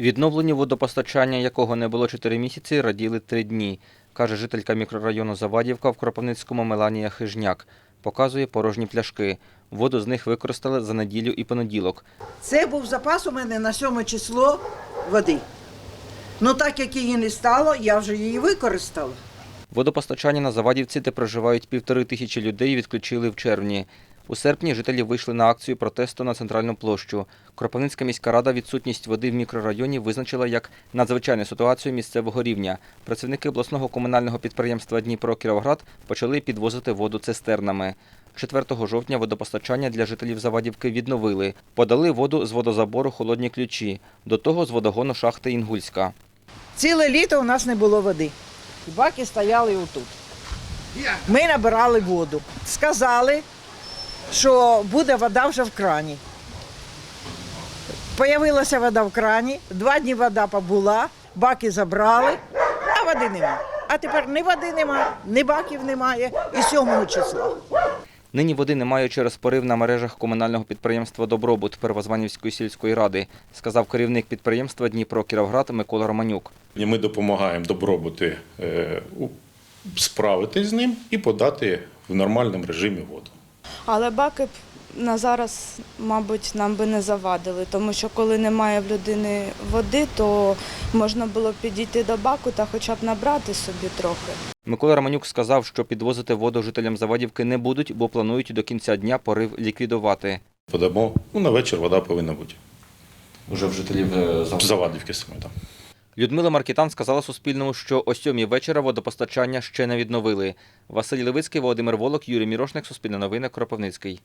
Відновленню водопостачання, якого не було 4 місяці, раділи 3 дні, каже жителька мікрорайону Завадівка в Кропивницькому Меланія Хижняк. Показує порожні пляшки. Воду з них використали за неділю і понеділок. Це був запас у мене на 7 число води. Ну так як її не стало, я вже її використала. Водопостачання на Завадівці, де проживають півтори тисячі людей, відключили в червні. У серпні жителі вийшли на акцію протесту на центральну площу. Кропивницька міська рада відсутність води в мікрорайоні визначила як надзвичайну ситуацію місцевого рівня. Працівники обласного комунального підприємства Дніпро Кіровоград почали підвозити воду цистернами. 4 жовтня водопостачання для жителів Завадівки відновили. Подали воду з водозабору холодні ключі. До того з водогону шахти Інгульська. Ціле літо у нас не було води. Баки стояли отут. Ми набирали воду. Сказали, що буде вода вже в крані. Появилася вода в крані, два дні вода побула, баки забрали, а води нема. А тепер ні води нема, ні баків немає і 7 числа. Нині води немає через порив на мережах комунального підприємства Добробут Первозванівської сільської ради, сказав керівник підприємства Дніпро Кіровград Микола Романюк. Ми допомагаємо добробути е, справитись з ним і подати в нормальному режимі воду. Але баки б на зараз, мабуть, нам би не завадили, тому що коли немає в людини води, то можна було б підійти до баку та хоча б набрати собі трохи. Микола Романюк сказав, що підвозити воду жителям Завадівки не будуть, бо планують до кінця дня порив ліквідувати. Подамо, ну на вечір вода повинна бути. Уже в жителів е, Завадівки саме там. Людмила Маркітан сказала Суспільному, що о сьомій вечора водопостачання ще не відновили. Василь Левицький, Володимир Волок, Юрій Мірошник, Суспільне новини, Кропивницький.